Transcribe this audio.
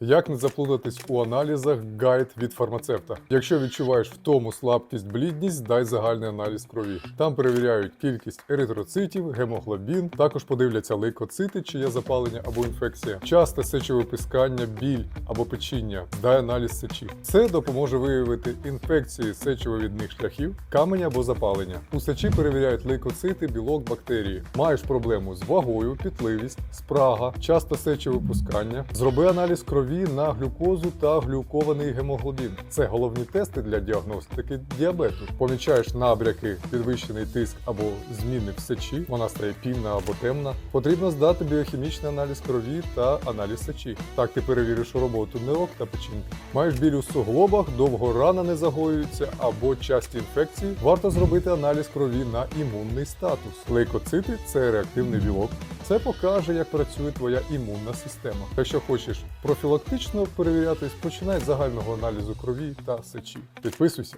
Як не заплутатись у аналізах гайд від фармацевта. Якщо відчуваєш втому, слабкість, блідність, дай загальний аналіз крові. Там перевіряють кількість еритроцитів, гемоглобін, також подивляться лейкоцити, чи є запалення або інфекція, часте сечовипискання, біль або печіння. Дай аналіз сечі. Це допоможе виявити інфекції сечовивідних шляхів, камень або запалення. У сечі перевіряють лейкоцити, білок, бактерії. Маєш проблему з вагою, пітливість, спрага, часто сечовипускання. Зроби аналіз крові на глюкозу та глюкований гемоглобін. Це головні тести для діагностики діабету. Помічаєш набряки, підвищений тиск або зміни в сечі, вона стає пінна або темна. Потрібно здати біохімічний аналіз крові та аналіз сечі. Так ти перевіриш роботу нирок та печінки. Маєш біль у суглобах, довго рана не загоюється або часті інфекції. Варто зробити аналіз крові на імунний статус. Лейкоцити це реактивний білок. Це покаже, як працює твоя імунна система. Якщо хочеш профілактично перевірятись, починай з загального аналізу крові та сечі. Підписуйся.